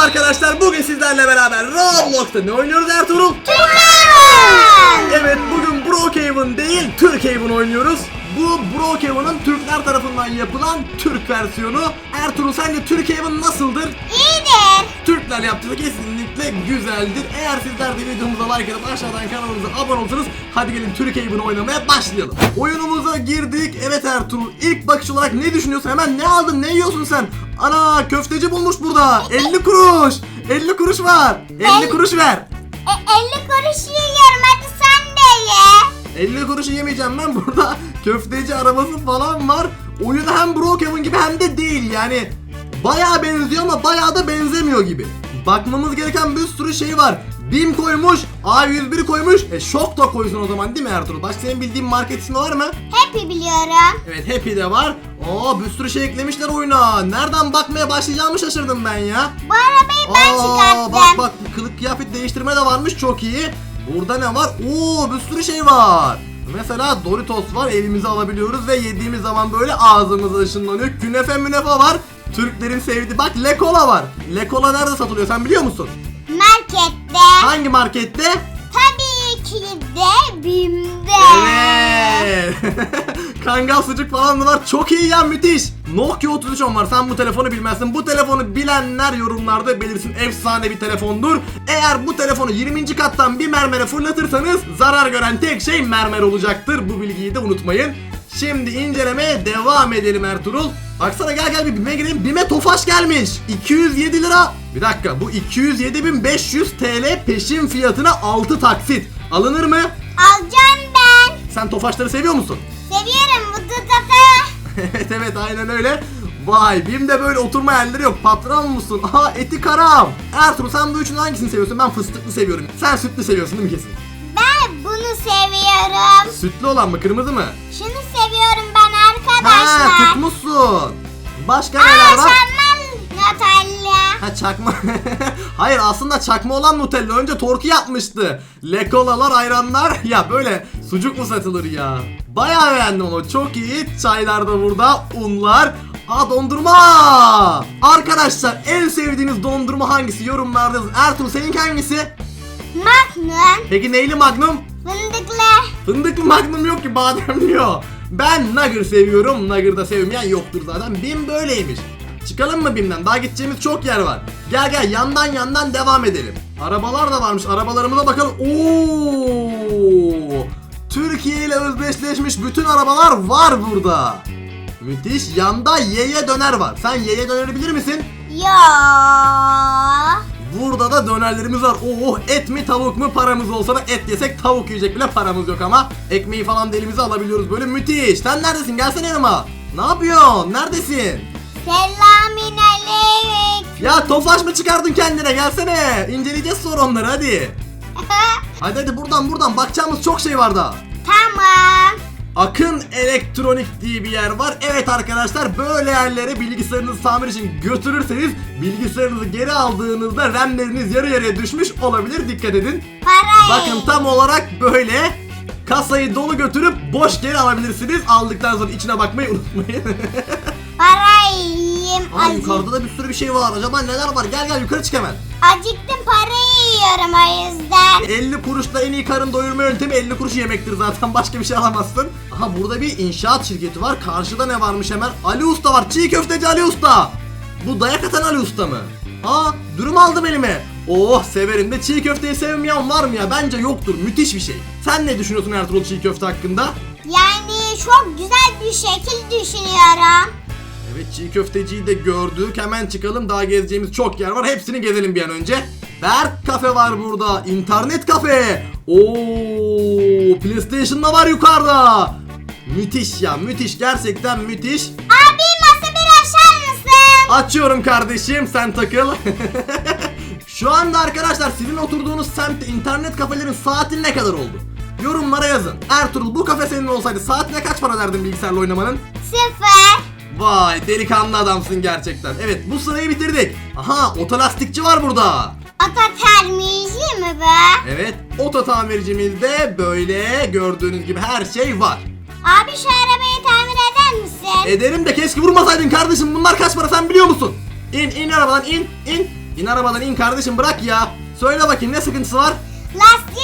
Merhaba arkadaşlar. Bugün sizlerle beraber Roblox'ta ne oynuyoruz Ertuğrul? Evet bugün Brookhaven değil Türkhaven oynuyoruz. Bu Brookhaven'ın Türkler tarafından yapılan Türk versiyonu. Ertuğrul sence Türkhaven nasıldır? İyidir. Türkler yaptığı kesinlikle güzeldir. Eğer sizler de videomuza like atıp aşağıdan kanalımıza abone olursanız hadi gelin Türkiye'yi oynamaya başlayalım. Oyunumuza girdik. Evet Ertuğrul ilk bakış olarak ne düşünüyorsun? Hemen ne aldın? Ne yiyorsun sen? Ana köfteci bulmuş burada. 50 kuruş. 50 kuruş var. 50 Ben- kuruş ver. E, 50 kuruş yiyorum hadi sen de ye. 50 kuruşu yemeyeceğim ben burada köfteci arabası falan var. Oyun hem Brookhaven gibi hem de değil yani. Bayağı benziyor ama bayağı da benzemiyor gibi. Bakmamız gereken bir sürü şey var. BİM koymuş, A101 koymuş. E şok da koysun o zaman değil mi Ertuğrul? Başka senin bildiğin market ismi var mı? Happy biliyorum. Evet Happy de var. Oo bir sürü şey eklemişler oyuna. Nereden bakmaya başlayacağımı şaşırdım ben ya. Bu arabayı ben çıkarttım. Bak bak kılık kıyafet değiştirme de varmış çok iyi. Burada ne var? Oo bir sürü şey var. Mesela Doritos var elimize alabiliyoruz ve yediğimiz zaman böyle ağzımıza ışınlanıyor. Künefe münefe var. Türklerin sevdiği bak Lekola var. Lekola nerede satılıyor sen biliyor musun? Markette. Hangi markette? Tabii ki de BİM'de. Evet. Kangal sucuk falan da var. Çok iyi ya müthiş. Nokia 3310 var. Sen bu telefonu bilmezsin. Bu telefonu bilenler yorumlarda belirsin. Efsane bir telefondur. Eğer bu telefonu 20. kattan bir mermere fırlatırsanız zarar gören tek şey mermer olacaktır. Bu bilgiyi de unutmayın. Şimdi incelemeye devam edelim Ertuğrul. Baksana gel gel bir BİM'e girelim. BİM'e Tofaş gelmiş. 207 lira. Bir dakika bu 207.500 TL peşin fiyatına 6 taksit. Alınır mı? Alacağım ben. Sen Tofaşları seviyor musun? Evet evet aynen öyle. Vay BİM'de böyle oturma yerleri yok. Patron musun? Aha eti karam. Ertuğrul sen bu üçünün hangisini seviyorsun? Ben fıstıklı seviyorum. Sen sütlü seviyorsun değil mi kesin? Ben bunu seviyorum. Sütlü olan mı kırmızı mı? Şunu seviyorum ben Ha arkadaşlar. tutmuşsun. Başka Aa neler var? senden Natalia. Ha çakma. Hayır aslında çakma olan Nutella önce Torku yapmıştı. Lekolalar, ayranlar ya böyle sucuk mu satılır ya? Bayağı beğendim onu. Çok iyi. Çaylar da burada. Unlar. Aa dondurma. Arkadaşlar en sevdiğiniz dondurma hangisi? Yorumlarda yazın. Ertuğrul seninki hangisi? Magnum. Peki neyli Magnum? Fındıklı. Fındıklı Magnum yok ki bademli o. Ben Nugger seviyorum. Nugger da sevmeyen yoktur zaten. Bim böyleymiş. Çıkalım mı Bim'den? Daha gideceğimiz çok yer var. Gel gel yandan yandan devam edelim. Arabalar da varmış. Arabalarımıza bakalım. Oo! Türkiye ile özdeşleşmiş bütün arabalar var burada. Müthiş. Yanda Y'ye döner var. Sen Y'ye döneri bilir misin? Ya. Burada da dönerlerimiz var. Oh et mi tavuk mu paramız olsa da et yesek tavuk yiyecek bile paramız yok ama ekmeği falan da elimize alabiliyoruz böyle müthiş. Sen neredesin? Gelsene yanıma. Ne yapıyorsun? Neredesin? Selamun aleyküm. Ya tofaş mı çıkardın kendine? Gelsene. İnceleyeceğiz sonra onları hadi. Hadi hadi buradan buradan bakacağımız çok şey var daha. tamam. Akın Elektronik diye bir yer var. Evet arkadaşlar böyle yerlere bilgisayarınızı tamir için götürürseniz bilgisayarınızı geri aldığınızda RAM'leriniz yarı yarıya düşmüş olabilir. Dikkat edin. Parayı. Bakın tam olarak böyle kasayı dolu götürüp boş geri alabilirsiniz. Aldıktan sonra içine bakmayı unutmayın. Aa yukarıda da bir sürü bir şey var. Acaba neler var? Gel gel yukarı çık hemen. Acıktım parayı yiyorum o yüzden. 50 kuruşla en iyi karın doyurma yöntemi 50 kuruş yemektir zaten. Başka bir şey alamazsın. Aha burada bir inşaat şirketi var. Karşıda ne varmış hemen? Ali Usta var. Çiğ köfteci Ali Usta. Bu dayak atan Ali Usta mı? Aa dürüm aldım elime. Oh severim de çiğ köfteyi sevmeyen var mı ya? Bence yoktur. Müthiş bir şey. Sen ne düşünüyorsun Ertuğrul çiğ köfte hakkında? Yani çok güzel bir şekil düşünüyorum. Evet çiğ köfteciyi de gördük. Hemen çıkalım. Daha gezeceğimiz çok yer var. Hepsini gezelim bir an önce. Berk kafe var burada. İnternet kafe. Oo, PlayStation da var yukarıda. Müthiş ya müthiş gerçekten müthiş. Abi masa bir açar mısın? Açıyorum kardeşim sen takıl. Şu anda arkadaşlar sizin oturduğunuz semtte internet kafelerin saati ne kadar oldu? Yorumlara yazın. Ertuğrul bu kafe senin olsaydı saatine kaç para derdin bilgisayarla oynamanın? Sıfır. Vay delikanlı adamsın gerçekten. Evet bu sırayı bitirdik. Aha otolastikçi var burada. Ata termizi mi bu? Evet oto tamircimizde böyle gördüğünüz gibi her şey var. Abi şu arabayı tamir eder misin? Ederim de keşke vurmasaydın kardeşim bunlar kaç para sen biliyor musun? İn in arabadan in in. İn arabadan in kardeşim bırak ya. Söyle bakayım ne sıkıntısı var? Lastik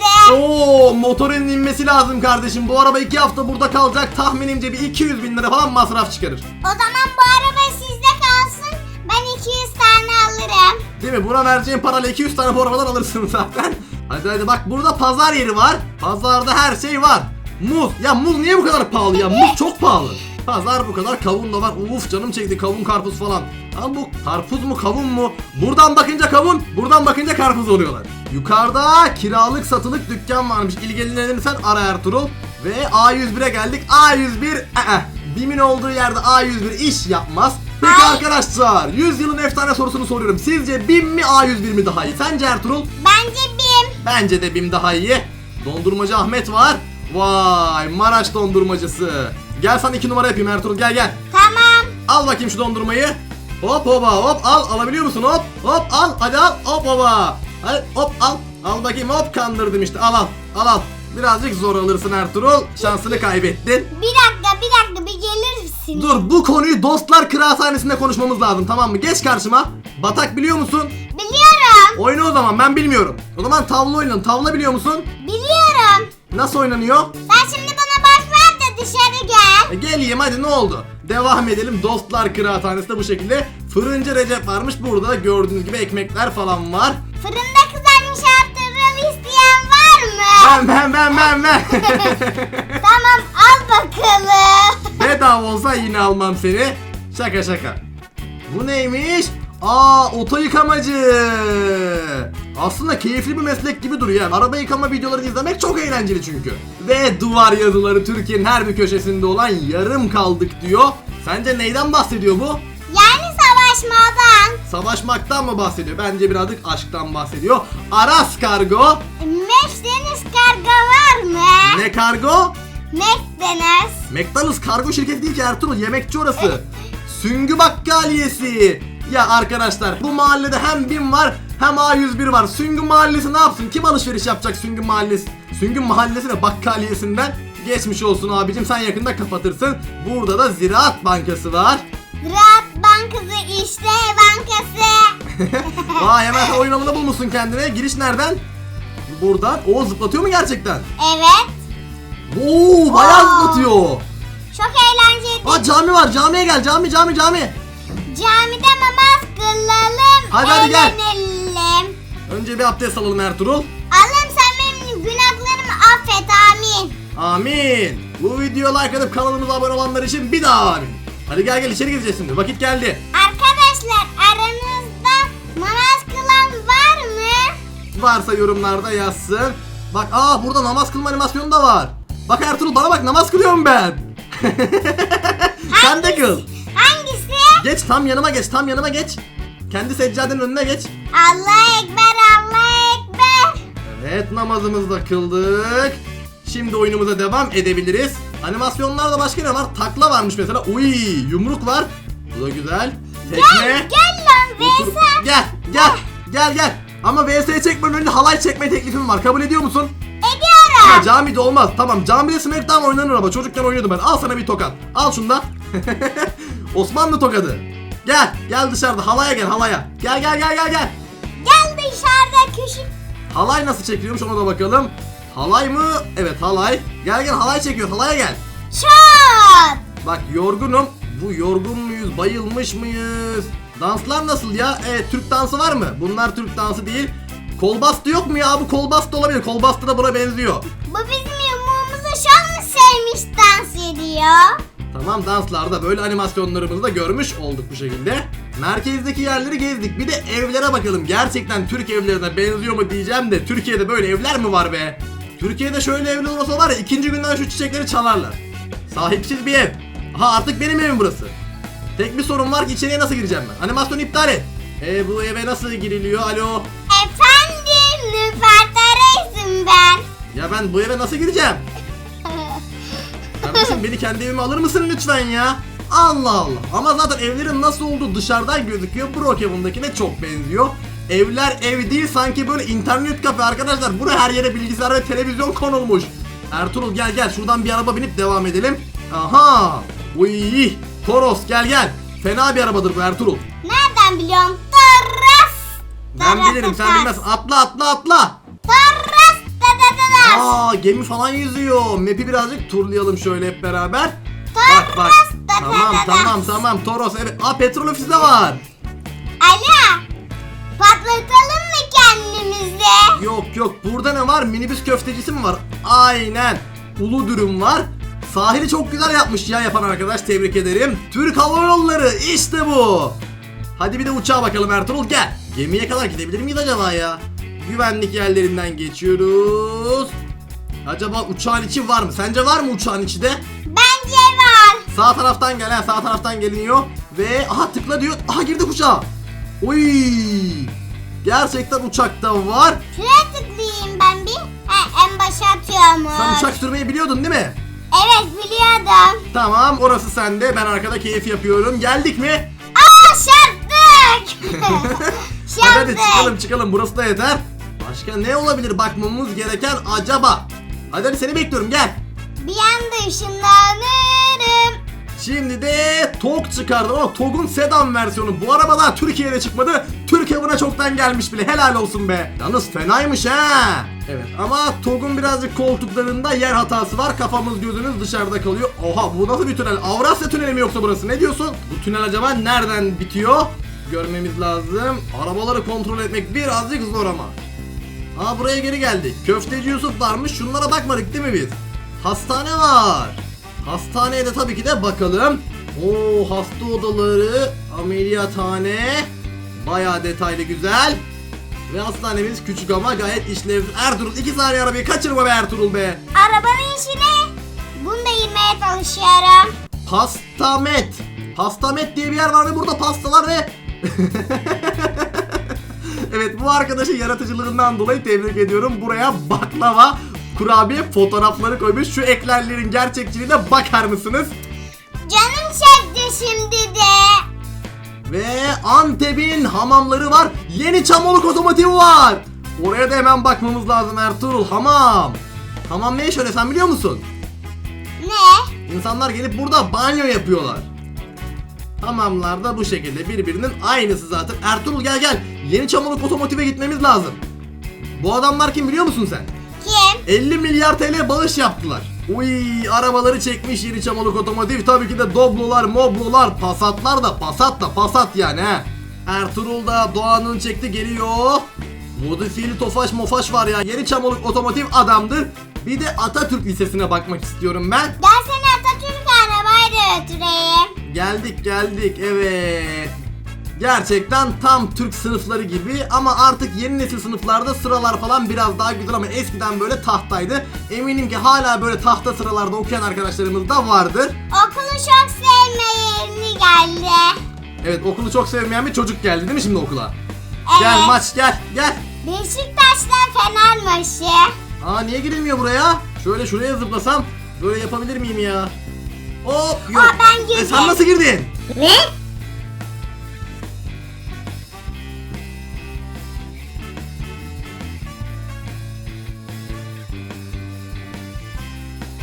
patladı. Oo motorun inmesi lazım kardeşim. Bu araba iki hafta burada kalacak. Tahminimce bir 200 bin lira falan masraf çıkarır. O zaman bu araba sizde kalsın. Ben 200 tane alırım. Değil mi? Buna vereceğin parayla 200 tane bu arabadan alırsın zaten. Hadi hadi bak burada pazar yeri var. Pazarda her şey var. Muz. Ya muz niye bu kadar pahalı ya? Muz çok pahalı. Pazar bu kadar kavun da var. Uf canım çekti kavun karpuz falan. Ama bu karpuz mu kavun mu? Buradan bakınca kavun, buradan bakınca karpuz oluyorlar. Yukarıda kiralık satılık dükkan varmış. İlgilenirsen ara Ertuğrul. Ve A101'e geldik. A101 ı-ı. BİM'in olduğu yerde A101 iş yapmaz. Peki Ay. arkadaşlar 100 yılın efsane sorusunu soruyorum. Sizce BİM mi A101 mi daha iyi? Sence Ertuğrul? Bence BİM. Bence de BİM daha iyi. Dondurmacı Ahmet var. Vay Maraş dondurmacısı. Gel sana iki numara yapayım Ertuğrul gel gel. Tamam. Al bakayım şu dondurmayı. Hop hoba hop al alabiliyor musun hop hop al hadi al hop hoba. Hadi hop al al bakayım hop kandırdım işte al al al al. Birazcık zor alırsın Ertuğrul şansını kaybettin. Bir dakika bir dakika bir gelir misin? Dur bu konuyu dostlar kıraathanesinde konuşmamız lazım tamam mı? Geç karşıma. Batak biliyor musun? Biliyorum. Oyna o zaman ben bilmiyorum. O zaman tavla oynayalım. Tavla biliyor musun? Biliyorum. Nasıl oynanıyor? Sen şimdi bana bak ver de dışarı. E, geleyim hadi ne oldu? Devam edelim. Dostlar kıraathanesi de bu şekilde. Fırıncı Recep varmış. Burada da gördüğünüz gibi ekmekler falan var. Fırında kızarmış arttırım isteyen var mı? Ben ben ben ben ben. tamam al bakalım. Bedava olsa yine almam seni. Şaka şaka. Bu neymiş? Aa oto yıkamacı. Aslında keyifli bir meslek gibi duruyor. Yani araba yıkama videolarını izlemek çok eğlenceli çünkü. Ve duvar yazıları Türkiye'nin her bir köşesinde olan yarım kaldık diyor. Sence neyden bahsediyor bu? Yani savaşmadan. Savaşmaktan mı bahsediyor? Bence birazcık aşktan bahsediyor. Aras kargo. Mercedes kargo var mı? Ne kargo? Mercedes. McDonald's kargo şirketi değil ki Ertuğrul yemekçi orası. Süngü bakkaliyesi. Ya arkadaşlar bu mahallede hem BİM var hem A101 var. Süngü mahallesi ne yapsın? Kim alışveriş yapacak Süngü mahallesi? Süngü mahallesi ve bakkaliyesinden geçmiş olsun abicim sen yakında kapatırsın. Burada da Ziraat Bankası var. Ziraat Bankası işte bankası. Vay hemen oyun alanı bulmuşsun kendine. Giriş nereden? Buradan. O zıplatıyor mu gerçekten? Evet. Oo bayağı Aa. zıplatıyor. Çok eğlenceli. Aa cami var. Camiye gel. Cami cami cami. Camide namaz kılalım. Hadi, hadi gel. Eğlenelim. Önce bir abdest alalım Ertuğrul. Allah'ım sen benim günahlarımı affet amin. Amin. Bu videoya like atıp kanalımıza abone olanlar için bir daha amin. Hadi gel gel içeri gireceğiz şimdi. Vakit geldi. Arkadaşlar aranızda namaz kılan var mı? Varsa yorumlarda yazsın. Bak aa burada namaz kılma animasyonu da var. Bak Ertuğrul bana bak namaz kılıyorum ben. Sen de kıl. Hangisi? Geç tam yanıma geç tam yanıma geç. Kendi seccadenin önüne geç. Allah ekber Allah ekber. Evet namazımızı da kıldık. Şimdi oyunumuza devam edebiliriz. Animasyonlarda başka ne var? Takla varmış mesela. Uy yumruk var. Bu da güzel. Tekme. Gel gel lan Otur- Veysel. Gel gel gel gel. Ama VS'ye çekmeden önce halay çekme teklifim var. Kabul ediyor musun? Ediyorum. Ha, camide olmaz. Tamam camide Smackdown oynanır ama çocukken oynuyordum ben. Al sana bir tokat. Al şunu da. Osmanlı tokadı. Gel gel dışarıda halaya gel halaya. Gel gel gel gel gel. Dışarıda küçük. Halay nasıl çekiliyormuş ona da bakalım. Halay mı? Evet halay. Gel gel halay çekiyor halaya gel. Şat. Bak yorgunum. Bu yorgun muyuz? Bayılmış mıyız? Danslar nasıl ya? Evet Türk dansı var mı? Bunlar Türk dansı değil. Kolbastı yok mu ya? Bu kolbastı olabilir. Kolbastı da buna benziyor. Bu bizim yumruğumuzu çok mu sevmiş dans ediyor? Tamam danslarda böyle animasyonlarımızı da görmüş olduk bu şekilde. Merkezdeki yerleri gezdik. Bir de evlere bakalım. Gerçekten Türk evlerine benziyor mu diyeceğim de Türkiye'de böyle evler mi var be? Türkiye'de şöyle evler olsa var ya ikinci günden şu çiçekleri çalarlar. Sahipsiz bir ev. Aha artık benim evim burası. Tek bir sorun var ki içeriye nasıl gireceğim ben? Animasyonu iptal et. E bu eve nasıl giriliyor? Alo. Efendim Nüfertareysim ben. Ya ben bu eve nasıl gireceğim? Kardeşim beni kendi evime alır mısın lütfen ya? Allah Allah. Ama zaten evlerin nasıl olduğu dışarıdan gözüküyor. Brookhaven'dakine çok benziyor. Evler ev değil sanki böyle internet kafe arkadaşlar. Buraya her yere bilgisayar ve televizyon konulmuş. Ertuğrul gel gel şuradan bir araba binip devam edelim. Aha. Uy. Toros gel gel. Fena bir arabadır bu Ertuğrul. Nereden biliyorum? Tırrrr. Ben bilirim sen bilmezsin. Atla atla atla. Da. Aa gemi falan yüzüyor. Map'i birazcık turlayalım şöyle hep beraber. Bak bak. Tamam tamam tamam Toros evet. Aa petrol ofisi de var. Ala. Patlatalım mı kendimizi? Yok yok burada ne var? Minibüs köftecisi mi var? Aynen. Ulu dürüm var. Sahili çok güzel yapmış ya yapan arkadaş tebrik ederim. Türk Hava Yolları işte bu. Hadi bir de uçağa bakalım Ertuğrul gel. Gemiye kadar gidebilir miyiz acaba ya? Güvenlik yerlerinden geçiyoruz. Acaba uçağın içi var mı? Sence var mı uçağın içi de? Var. Sağ taraftan gel ha, sağ taraftan geliniyor. Ve aha tıkla diyor. Aha girdik uçağa. Oy! Gerçekten uçakta var. Şuraya tıklayayım ben bir. Ha, en başa atıyormuş. Sen uçak sürmeyi biliyordun değil mi? Evet biliyordum. Tamam orası sende. Ben arkada keyif yapıyorum. Geldik mi? Aa şarttık. Hadi hadi şarttık. çıkalım çıkalım. Burası da yeter. Başka ne olabilir bakmamız gereken acaba? Hadi hadi seni bekliyorum gel. Bir anda ışınlanırım. Şimdi de TOG çıkardım ama TOG'un sedan versiyonu. Bu araba daha Türkiye'de çıkmadı. Türkiye buna çoktan gelmiş bile. Helal olsun be. Yalnız fenaymış ha. Evet ama TOG'un birazcık koltuklarında yer hatası var. Kafamız gözümüz dışarıda kalıyor. Oha bu nasıl bir tünel? Avrasya tüneli mi yoksa burası? Ne diyorsun? Bu tünel acaba nereden bitiyor? Görmemiz lazım. Arabaları kontrol etmek birazcık zor ama. Aa buraya geri geldik. Köfteci Yusuf varmış. Şunlara bakmadık değil mi biz? Hastane var. Hastaneye de tabii ki de bakalım. Oo hasta odaları, ameliyathane. Bayağı detaylı güzel. Ve hastanemiz küçük ama gayet işlevli. Ertuğrul 2 saniye arabayı kaçırma be Ertuğrul be. Arabanın işine bunu da girmeye çalışıyorum. Pastamet. Pastamet diye bir yer var ve burada pastalar ve... evet bu arkadaşın yaratıcılığından dolayı tebrik ediyorum. Buraya baklava, kurabiye fotoğrafları koymuş. Şu eklerlerin gerçekçiliğine bakar mısınız? Canım çekti şimdi de. Ve Antep'in hamamları var. Yeni Çamoluk otomotiv var. Oraya da hemen bakmamız lazım Ertuğrul. Hamam. Hamam ne iş öyle sen biliyor musun? Ne? İnsanlar gelip burada banyo yapıyorlar. Hamamlarda bu şekilde birbirinin aynısı zaten. Ertuğrul gel gel. Yeni Çamoluk otomotive gitmemiz lazım. Bu adamlar kim biliyor musun sen? Kim? 50 milyar TL bağış yaptılar. Uy arabaları çekmiş yeni çamoluk otomotiv tabii ki de Doblo'lar, Moblo'lar, Passat'lar da Passat da Passat yani he. Ertuğrul da Doğan'ın çekti geliyor. Modifiyeli Tofaş Mofaş var ya yeni çamoluk otomotiv adamdır. Bir de Atatürk Lisesi'ne bakmak istiyorum ben. Ben seni Atatürk arabayla götüreyim. Geldik geldik evet. Gerçekten tam Türk sınıfları gibi ama artık yeni nesil sınıflarda sıralar falan biraz daha güzel ama eskiden böyle tahtaydı. Eminim ki hala böyle tahta sıralarda okuyan arkadaşlarımız da vardır. Okulu çok sevmeyerini geldi. Evet okulu çok sevmeyen bir çocuk geldi değil mi şimdi okula? Evet. Gel maç gel gel. Beşiktaş'tan Fener maçı. Aa niye girilmiyor buraya? Şöyle şuraya zıplasam böyle yapabilir miyim ya? Hop yok. Aa, ben girdim. E, sen nasıl girdin? Ne?